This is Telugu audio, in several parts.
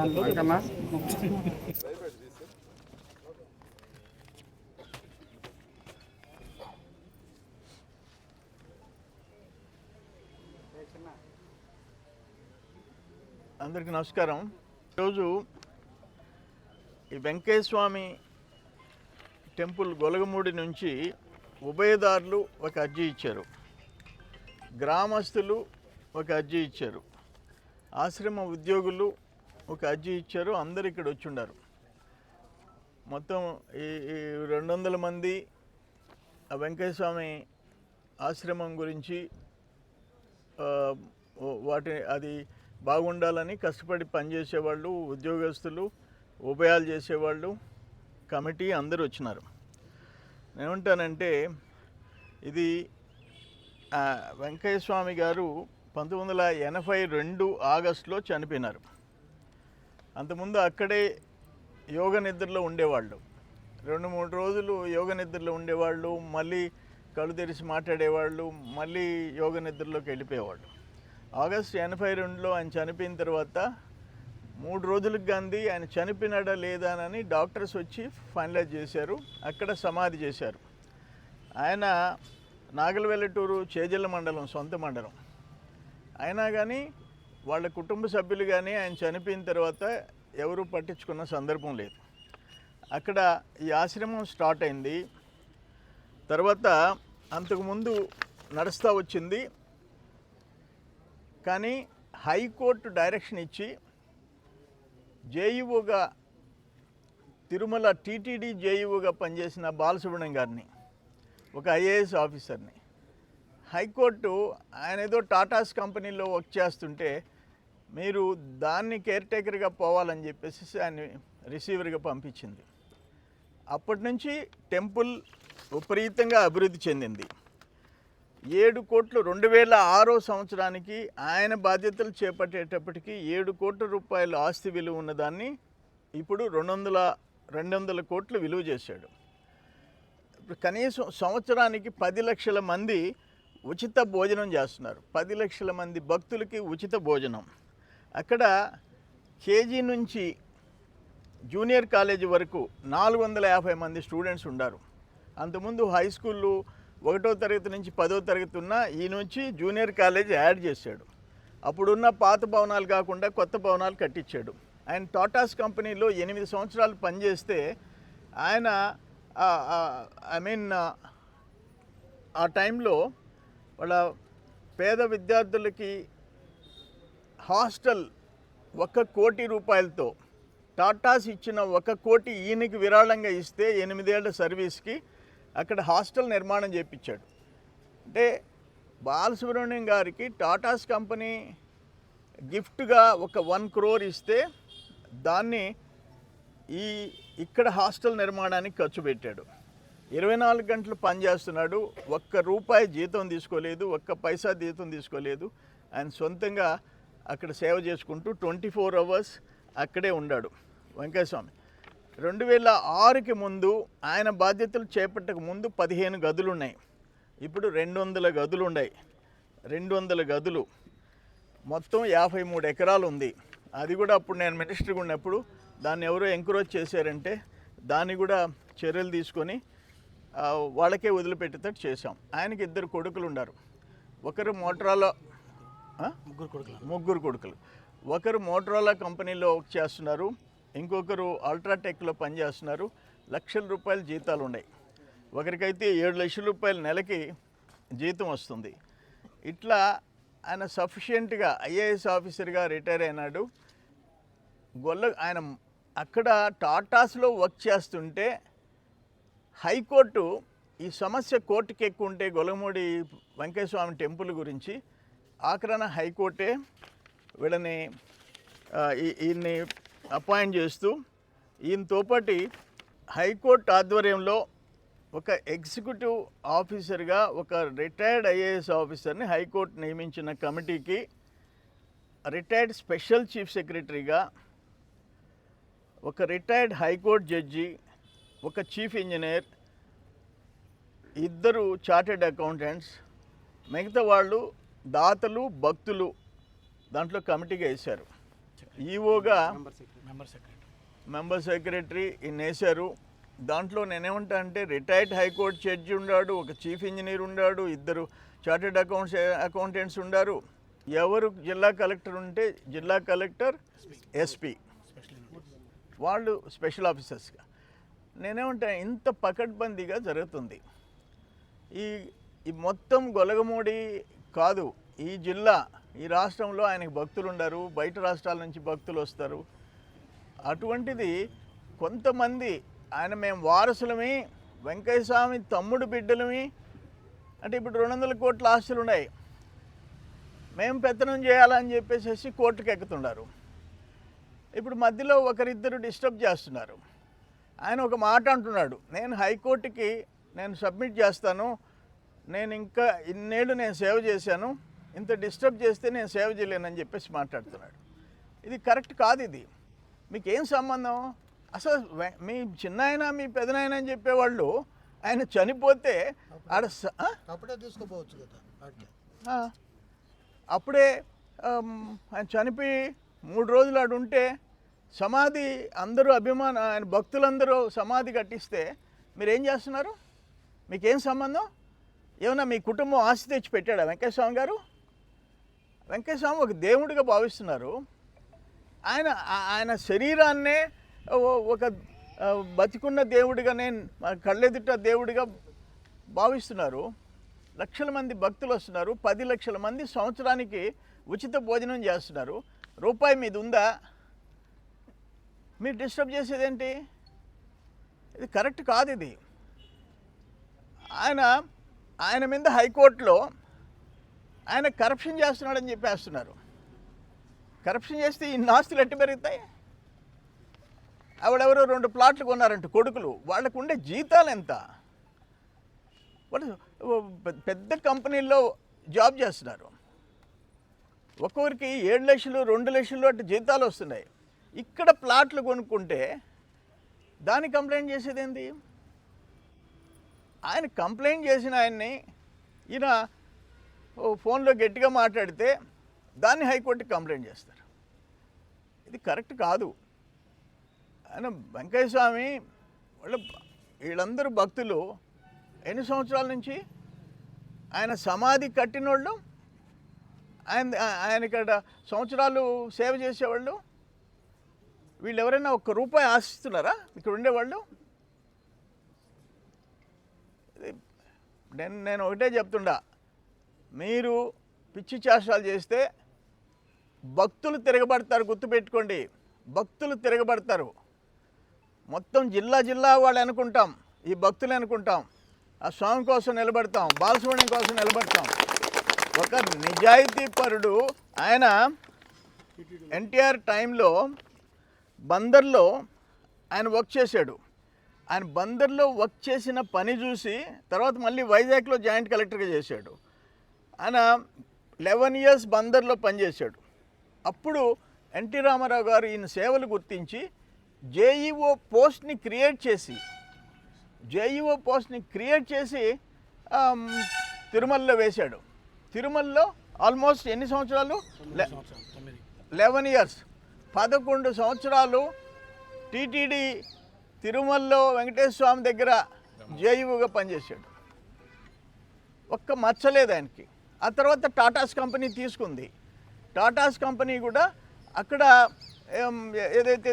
అందరికీ నమస్కారం. ఈరోజు ఈ వెంకయ్య స్వామి టెంపుల్ గొలగమూడి నుంచి ఉభయదారులు ఒక అర్జీ ఇచ్చారు. గ్రామస్తులు ఒక అర్జీ ఇచ్చారు. ఆశ్రమ ఉద్యోగులు ఒక అర్జీ ఇచ్చారు అందరు ఇక్కడ వచ్చి మొత్తం ఈ ఈ రెండు వందల మంది ఆ వెంకయ్య స్వామి ఆశ్రమం గురించి వాటి అది బాగుండాలని కష్టపడి పనిచేసేవాళ్ళు ఉద్యోగస్తులు ఉపాయాలు చేసేవాళ్ళు కమిటీ అందరూ వచ్చినారు. ఏమంటానంటే ఇది వెంకయ్య స్వామి గారు పంతొమ్మిది వందల ఎనభై రెండు ఆగస్టులో చనిపోయినారు. అంతకుముందు అక్కడే యోగ నిద్రలో ఉండేవాళ్ళు. రెండు మూడు రోజులు యోగ నిద్రలో ఉండేవాళ్ళు మళ్ళీ కళ్ళు తెరిచి మాట్లాడేవాళ్ళు మళ్ళీ యోగ నిద్రలోకి వెళ్ళిపోయేవాళ్ళు. ఆగస్టు ఎనభై రెండులో ఆయన చనిపోయిన తర్వాత మూడు రోజులకు గాంధీ ఆయన చనిపోయినాడా లేదా అని డాక్టర్స్ వచ్చి ఫైనలైజ్ చేశారు అక్కడ సమాధి చేశారు. ఆయన నాగలవెల్లటూరు చేజల్ల మండలం సొంత మండలం. అయినా కానీ వాళ్ళ కుటుంబ సభ్యులు కానీ ఆయన చనిపోయిన తర్వాత ఎవరూ పట్టించుకున్న సందర్భం లేదు. అక్కడ ఈ ఆశ్రమం స్టార్ట్ అయింది. తర్వాత అంతకుముందు నడుస్తూ వచ్చింది. కానీ హైకోర్టు డైరెక్షన్ ఇచ్చి జేఈఓగా తిరుమల టీటీడీ జేఈఓగా పనిచేసిన బాలసుబ్రహ్మణ్యం గారిని ఒక ఐఏఎస్ ఆఫీసర్ని హైకోర్టు ఆయన ఏదో టాటాస్ కంపెనీలో వర్క్ చేస్తుంటే మీరు దాన్ని కేర్ టేకర్గా పోవాలని చెప్పేసి ఆయన రిసీవర్గా పంపించింది. అప్పటి నుంచి టెంపుల్ విపరీతంగా అభివృద్ధి చెందింది. ఏడు కోట్లు రెండు వేల ఆరో సంవత్సరానికి ఆయన బాధ్యతలు చేపట్టేటప్పటికి ఏడు కోట్ల రూపాయల ఆస్తి విలువ ఉన్నదాన్ని ఇప్పుడు రెండు వందల రెండు వందల కోట్లు విలువ చేశాడు. కనీసం సంవత్సరానికి పది లక్షల మంది ఉచిత భోజనం చేస్తున్నారు. పది లక్షల మంది భక్తులకి ఉచిత భోజనం. అక్కడ కేజీ నుంచి జూనియర్ కాలేజీ వరకు నాలుగు వందల యాభై మంది స్టూడెంట్స్ ఉన్నారు అంతకుముందు హై స్కూళ్ళు ఒకటో తరగతి నుంచి పదో తరగతి ఉన్న ఈ నుంచి జూనియర్ కాలేజ్ యాడ్ చేశాడు. అప్పుడున్న పాత భవనాలు కాకుండా కొత్త భవనాలు కట్టించాడు. ఆయన టాటాస్ కంపెనీలో ఎనిమిది సంవత్సరాలు పనిచేస్తే ఆయన ఐ మీన్ ఆ టైంలో వాళ్ళ పేద విద్యార్థులకి హాస్టల్ ఒక కోటి రూపాయలతో టాటాస్ ఇచ్చిన ఒక కోటి ఈయనకి విరాళంగా ఇస్తే ఎనిమిదేళ్ళ సర్వీస్కి అక్కడ హాస్టల్ నిర్మాణం చేపించాడు. అంటే బాలసుబ్రహ్మణ్యం గారికి టాటాస్ కంపెనీ గిఫ్ట్గా ఒక వన్ క్రోర్ ఇస్తే దాన్ని ఈ ఇక్కడ హాస్టల్ నిర్మాణానికి ఖర్చు పెట్టాడు. ఇరవై నాలుగు గంటలు పనిచేస్తున్నాడు ఒక్క రూపాయి జీతం తీసుకోలేదు ఒక్క పైసా జీతం తీసుకోలేదు. ఆయన సొంతంగా అక్కడ సేవ చేసుకుంటూ ట్వంటీ ఫోర్ అవర్స్ అక్కడే ఉన్నాడు వెంకటస్వామి. రెండు వేల ఆరుకి ముందు ఆయన బాధ్యతలు చేపట్టక ముందు పదిహేను గదులు ఉన్నాయి ఇప్పుడు రెండు వందల గదులు ఉన్నాయి రెండు వందల గదులు. మొత్తం యాభై మూడు ఎకరాలు ఉంది. అది కూడా అప్పుడు నేను మినిస్టర్గా ఉన్నప్పుడు దాన్ని ఎవరో ఎంకరేజ్ చేశారంటే దాన్ని కూడా చర్యలు తీసుకొని వాళ్ళకే వదిలిపెట్టేటట్టు చేశాం. ఆయనకి ఇద్దరు కొడుకులు ఉన్నారు. ఒకరు మోటరాలో? ముగ్గురు కొడుకులు. ముగ్గురు కొడుకులు. ఒకరు మోటరోలా కంపెనీలో వర్క్ చేస్తున్నారు. ఇంకొకరు అల్ట్రాటెక్లో పనిచేస్తున్నారు లక్షల రూపాయల జీతాలు ఉన్నాయి. ఒకరికైతే ఏడు లక్షల రూపాయల నెలకి జీతం వస్తుంది. ఇట్లా ఆయన సఫిషియెంట్గా ఐఏఎస్ ఆఫీసర్గా రిటైర్ అయినాడు. గొల్ల ఆయన అక్కడ టాటాస్లో వర్క్ చేస్తుంటే హైకోర్టు ఈ సమస్య కోర్టుకి ఎక్కువ ఉంటే గొలమూడి వెంకటస్వామి టెంపుల్ గురించి ఆఖరణ హైకోర్టే వీళ్ళని ఈ- ఈయన్ని అపాయింట్ చేస్తూ ఈయనతో పాటి హైకోర్టు ఆధ్వర్యంలో ఒక ఎగ్జిక్యూటివ్ ఆఫీసర్గా ఒక రిటైర్డ్ ఐఏఎస్ ఆఫీసర్ని హైకోర్టు నియమించిన కమిటీకి రిటైర్డ్ స్పెషల్ చీఫ్ సెక్రటరీగా ఒక రిటైర్డ్ హైకోర్టు జడ్జి ఒక చీఫ్ ఇంజనీర్ ఇద్దరు చార్టెడ్ అకౌంటెంట్స్ మిగతా వాళ్ళు దాతలు భక్తులు దాంట్లో కమిటీగా వేశారు. ఈఓగా మెంబర్ సెక్రటరీ మెంబర్ సెక్రటరీ ఇన్ని వేశారు. దాంట్లో నేనేమంటా అంటే రిటైర్డ్ హైకోర్టు జడ్జి ఉన్నాడు ఒక చీఫ్ ఇంజనీర్ ఉన్నాడు ఇద్దరు చార్టెడ్ అకౌంట్స్ అకౌంటెంట్స్ ఉన్నారు ఎవరు జిల్లా కలెక్టర్ ఉంటే జిల్లా కలెక్టర్ ఎస్పీ. వాళ్ళు స్పెషల్ ఆఫీసర్స్గా. నేనేమంటా ఇంత పకడ్బందీగా జరుగుతుంది. ఈ ఈ మొత్తం గొలగమూడి కాదు ఈ జిల్లా ఈ రాష్ట్రంలో ఆయనకి భక్తులు ఉండరు బయట రాష్ట్రాల నుంచి భక్తులు వస్తారు అటువంటిది కొంతమంది ఆయన మేము వారసులమి వెంకయ్య స్వామి తమ్ముడు బిడ్డలమి అంటే ఇప్పుడు రెండు వందల కోట్ల ఆస్తులు ఉన్నాయి మేము పెత్తనం చేయాలని చెప్పేసి కోర్టుకు ఎక్కుతున్నారు ఇప్పుడు మధ్యలో ఒకరిద్దరు డిస్టర్బ్ చేస్తున్నారు. ఆయన ఒక మాట అంటున్నాడు. నేను హైకోర్టుకి నేను సబ్మిట్ చేస్తాను. నేను ఇంకా ఇన్నేళ్ళు నేను సేవ చేశాను. ఇంత డిస్టర్బ్ చేస్తే నేను సేవ చేయలేనని చెప్పేసి మాట్లాడుతున్నాడు. ఇది కరెక్ట్ కాదు ఇది. మీకు ఏం సంబంధం? అసలు మీ చిన్నాయన మీ పెదనాయన అని చెప్పేవాళ్ళు ఆయన చనిపోతే ఆడ? అప్పుడే తీసుకోపోవచ్చు కదా అప్పుడే ఆయన చనిపోయి మూడు రోజులు ఆడు ఉంటే సమాధి అందరూ అభిమాన ఆయన భక్తులందరూ సమాధి కట్టిస్తే మీరు ఏం చేస్తున్నారు? మీకేం సంబంధం? ఏమన్నా మీ కుటుంబం ఆస్తి తెచ్చి పెట్టాడా వెంకటస్వామి గారు? వెంకటస్వామి ఒక దేవుడిగా భావిస్తున్నారు. ఆయన ఆయన శరీరాన్నే ఒక బతికున్న దేవుడిగా నేను కళ్ళెదుట దేవుడిగా భావిస్తున్నారు. లక్షల మంది భక్తులు వస్తున్నారు. పది లక్షల మంది సంవత్సరానికి ఉచిత భోజనం చేస్తున్నారు. రూపాయి మీద ఉందా? మీరు డిస్టర్బ్ చేసేది ఏంటి ఇది కరెక్ట్ కాదు ఇది. ఆయన ఆయన మీద హైకోర్టులో ఆయన కరప్షన్ చేస్తున్నాడని చెప్పేస్తున్నారు. కరప్షన్ చేస్తే ఈ నాస్తులు ఎట్టి పెరుగుతాయి? ఆవిడెవరో రెండు ప్లాట్లు కొన్నారంట కొడుకులు. వాళ్ళకు ఉండే జీతాలు ఎంత? వాళ్ళు పెద్ద కంపెనీల్లో జాబ్ చేస్తున్నారు. ఒక్కొక్కరికి ఏడు లక్షలు రెండు లక్షలు అటు జీతాలు వస్తున్నాయి. ఇక్కడ ప్లాట్లు కొనుక్కుంటే దాన్ని కంప్లైంట్ చేసేది ఏంటి ఆయన కంప్లైంట్ చేసిన ఆయన్ని ఈయన ఫోన్లో గట్టిగా మాట్లాడితే దాన్ని హైకోర్టుకి కంప్లైంట్ చేస్తారు. ఇది కరెక్ట్ కాదు. ఆయన వెంకయ్య స్వామి వాళ్ళ వీళ్ళందరూ భక్తులు ఎన్ని సంవత్సరాల నుంచి ఆయన సమాధి కట్టినోళ్ళు ఆయన ఆయన ఇక్కడ సంవత్సరాలు సేవ చేసేవాళ్ళు వీళ్ళు ఎవరైనా ఒక్క రూపాయి ఆశిస్తున్నారా? ఇక్కడ ఉండేవాళ్ళు నేను నేను ఒకటే చెప్తుండా. మీరు పిచ్చి చేష్టాలు చేస్తే భక్తులు తిరగబడతారు గుర్తుపెట్టుకోండి. భక్తులు తిరగబడతారు. మొత్తం జిల్లా జిల్లా వాళ్ళు అనుకుంటాం. ఈ భక్తులు అనుకుంటాం. ఆ స్వామి కోసం నిలబడతాం బాలసుబ్రహ్మణ్యం కోసం నిలబడతాం. ఒక నిజాయితీ పరుడు ఆయన ఎన్టీఆర్ టైంలో బందర్లో ఆయన వర్క్ చేశాడు. ఆయన బందర్లో వర్క్ చేసిన పని చూసి తర్వాత మళ్ళీ వైజాగ్లో జాయింట్ కలెక్టర్గా చేశాడు. ఆయన లెవెన్ ఇయర్స్ బందర్లో పనిచేశాడు. అప్పుడు ఎన్టీ రామారావు గారు ఈయన సేవలు గుర్తించి జేఈఓ పోస్ట్ని క్రియేట్ చేసి జేఈఓ పోస్ట్ని క్రియేట్ చేసి తిరుమలలో వేశాడు. తిరుమలలో ఆల్మోస్ట్ ఎన్ని సంవత్సరాలు? లెవెన్ ఇయర్స్ పదకొండు సంవత్సరాలు టీటీడీ తిరుమలలో వెంకటేశ్వర స్వామి దగ్గర జేయువుగా పనిచేశాడు. ఒక్క మచ్చలేదు ఆయనకి. ఆ తర్వాత టాటాస్ కంపెనీ తీసుకుంది. టాటాస్ కంపెనీ కూడా అక్కడ ఏదైతే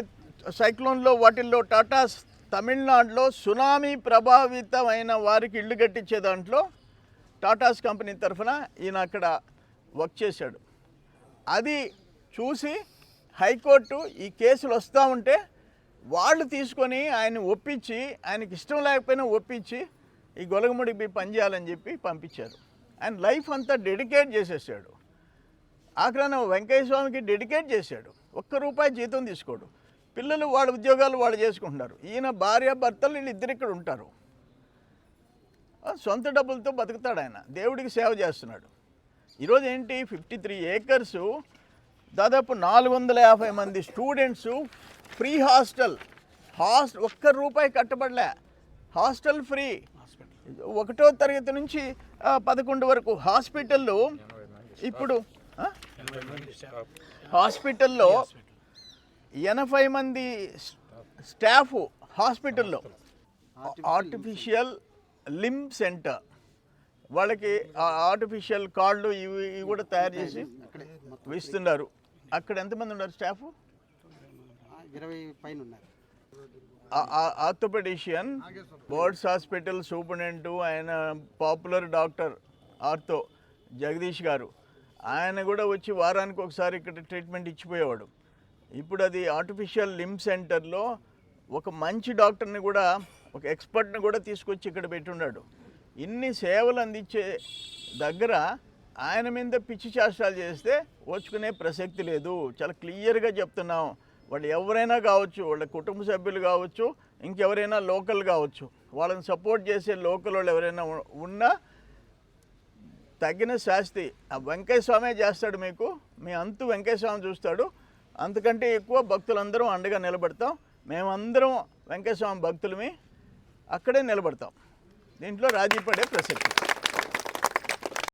సైక్లోన్లో వాటిల్లో టాటాస్ తమిళనాడులో సునామీ ప్రభావితమైన వారికి ఇల్లు కట్టించే దాంట్లో టాటాస్ కంపెనీ తరఫున ఈయన అక్కడ వర్క్ చేశాడు. అది చూసి హైకోర్టు ఈ కేసులు వస్తూ ఉంటే వాళ్ళు తీసుకొని ఆయన ఒప్పించి ఆయనకి ఇష్టం లేకపోయినా ఒప్పించి ఈ గొలగముడికి పనిచేయాలని పని చేయాలని చెప్పి పంపించారు. ఆయన లైఫ్ అంతా డెడికేట్ చేసేసాడు. ఆఖరాన వెంకయ్య స్వామికి డెడికేట్ చేశాడు. ఒక్క రూపాయి జీతం తీసుకోడు. పిల్లలు వాళ్ళ ఉద్యోగాలు వాళ్ళు చేసుకుంటున్నారు. ఈయన భార్య భర్తలు వీళ్ళు ఇద్దరు ఇక్కడ ఉంటారు. సొంత డబ్బులతో బతుకుతాడు ఆయన. దేవుడికి సేవ చేస్తున్నాడు. ఈరోజు ఏంటి? ఫిఫ్టీ త్రీ ఏకర్సు దాదాపు నాలుగు వందల యాభై మంది స్టూడెంట్స్ ఫ్రీ హాస్టల్ హాస్ట్ ఒక్క రూపాయి కట్టబడలే. Hostel free. ఒకటో తరగతి నుంచి పదకొండు వరకు హాస్పిటల్లో ఇప్పుడు హాస్పిటల్లో ఎనభై మంది స్- స్టాఫ్ హాస్పిటల్లో. Artificial limb centre. వాళ్ళకి ఆర్టిఫిషియల్ కార్డు ఇవి ఇవి కూడా తయారు చేసి ఇస్తున్నారు అక్కడ ఎంతమంది ఉన్నారు స్టాఫ్? ఇరవై పైన ఉన్నారు. ఆర్థోపెడిషియన్ బర్డ్స్ హాస్పిటల్ సూపరింటెండెంట్ ఆయన పాపులర్ డాక్టర్ ఆర్థో జగదీష్ గారు. ఆయన కూడా వచ్చి వారానికి ఒకసారి ఇక్కడ ట్రీట్మెంట్ ఇచ్చిపోయేవాడు. ఇప్పుడు అది ఆర్టిఫిషియల్ లిమ్ సెంటర్లో ఒక మంచి డాక్టర్ని కూడా ఒక ఎక్స్పర్ట్ని కూడా తీసుకొచ్చి ఇక్కడ పెట్టున్నాడు. ఇన్ని సేవలు అందించే దగ్గర ఆయన మీద పిచ్చి శాస్త్రాలు చేస్తే ఓచుకునే ప్రసక్తి లేదు. చాలా క్లియర్గా చెప్తున్నాం. వాళ్ళు ఎవరైనా కావచ్చు వాళ్ళ కుటుంబ సభ్యులు కావచ్చు ఇంకెవరైనా లోకల్ కావచ్చు వాళ్ళని సపోర్ట్ చేసే లోకల్ వాళ్ళు ఎవరైనా ఉన్నా తగిన శాస్తి. ఆ వెంకయ్య స్వామే చేస్తాడు మీకు. మీ అంతు వెంకయ్య స్వామి చూస్తాడు. అంతకంటే ఎక్కువ భక్తులందరం అండగా నిలబడతాం. మేమందరం వెంకయ్య స్వామి భక్తులమే. అక్కడే నిలబడతాం. దీంట్లో రాజీ పడే ప్రసక్తి.